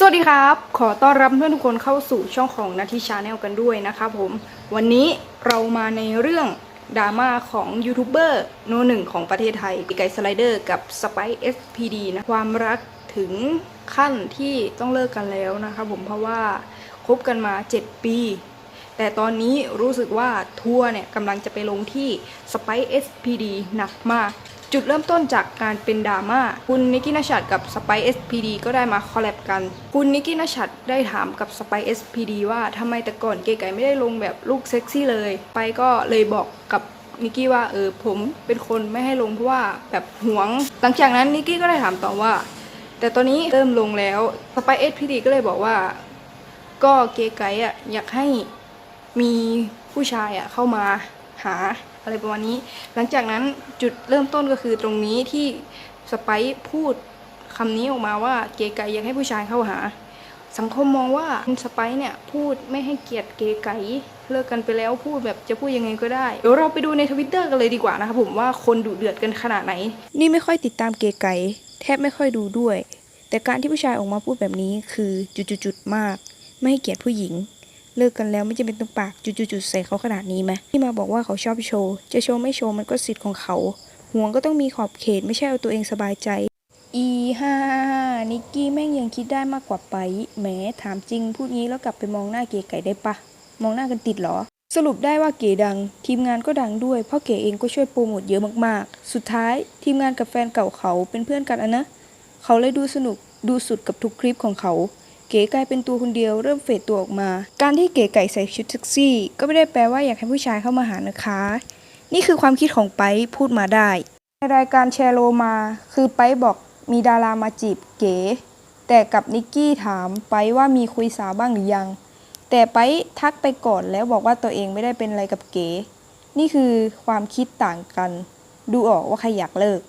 สวัสดีครับ ขอต้อนรับเพื่อนทุกคนเข้าสู่ช่องของนาทีชาแนลกันด้วยนะครับผม วันนี้เรามาในเรื่องดราม่าของยูทูบเบอร์โนหนึ่งของประเทศไทยไก่สไลเดอร์กับสไปเอสพีดีนะ ความรักถึงขั้นที่ต้องเลิกกันแล้วนะครับผมเพราะว่าคบกันมา 7 ปี แต่ตอนนี้รู้สึกว่าทัวร์เนี่ยกำลังจะไปลงที่ Spice SPD หนักมาก จุดเริ่มต้นจากการเป็นดราม่าคุณนิกกี้นชัดกับ Spice SPD ก็ได้มาคอลแลบกัน คุณนิกกี้นชัดได้ถามกับ Spice SPD ว่าทำไมแต่ก่อนเก๋ไก่ไม่ได้ลงแบบลูกเซ็กซี่เลย ไปก็เลยบอกกับนิกกี้ว่าเออผมเป็นคนไม่ให้ลงเพราะว่าแบบหวง หลังจากนั้นนิกกี้ก็ได้ถามต่อว่า แต่ตอนนี้เริ่มลงแล้ว Spice SPD ก็เลยบอกว่า ก็เก๋ไก่อะอยากให้มีผู้ชายอะเข้ามาหา อะไรประมาณนี้ หลังจากนั้นจุดเริ่มต้นก็คือตรงนี้ที่สไปซ์พูดคำนี้ออกมาว่าเก๋ไก่อยากให้ผู้ชายเข้าหา สังคมมองว่าคุณสไปซ์เนี่ยพูดไม่ให้เกียรติเก๋ไก่เลิกกันไปแล้วพูดแบบจะพูดยังไงก็ได้เดี๋ยวเราไปดูในทวิตเตอร์กันเลยดีกว่านะครับผมว่าคนดุเดือดกันขนาดไหน นี่ไม่ค่อยติดตามเก๋ไก่แทบไม่ค่อยดูด้วย แต่การที่ผู้ชายออกมาพูดแบบนี้คือจุดๆๆมาก ไม่ให้เกียรติผู้หญิง เลิกกันแล้วไม่จำเป็นต้องปากจุดๆๆใส่เขาขนาดนี้ไหมที่มาบอกว่าเขาชอบโชว์ จะโชว์ไม่โชว์มันก็สิทธิ์ของเขา ห่วงก็ต้องมีขอบเขตไม่ใช่เอาตัวเองสบายใจ อีฮ่านิกกี้แม่งยังคิดได้มากกว่าไปแหมถามจริงพูดงี้แล้วกลับไปมองหน้าเก๋ไก่ได้ปะมองหน้ากันติดเหรอ สรุปได้ว่าเก๋ดัง ทีมงานก็ดังด้วยเพราะเก๋เองก็ช่วยโปรโมทเยอะมากๆ สุดท้ายทีมงานกับแฟนเก่าเขาเป็นเพื่อนกันอะนะ เขาเลยดูสนุกดูสุดกับทุกคลิปของเขา เก๋กลายเป็นตัวคนเดียวเริ่มเฟดตัวออกมา การที่เก๋ไก่ใส่ชุดเซ็กซี่ ก็ไม่ได้แปลว่าอยากให้ผู้ชายเข้ามาหานะคะ นี่คือความคิดของไปพูดมาได้ ในรายการแชร์โลมา คือไปบอกมีดารามาจีบเก๋ แต่กับนิกกี้ถามไปว่ามีคุยสาวบ้างหรือยัง แต่ไปทักไปก่อนแล้วบอกว่าตัวเองไม่ได้เป็นอะไรกับเก๋ นี่คือความคิดต่างกัน ดูออกว่าใครอยากเลิก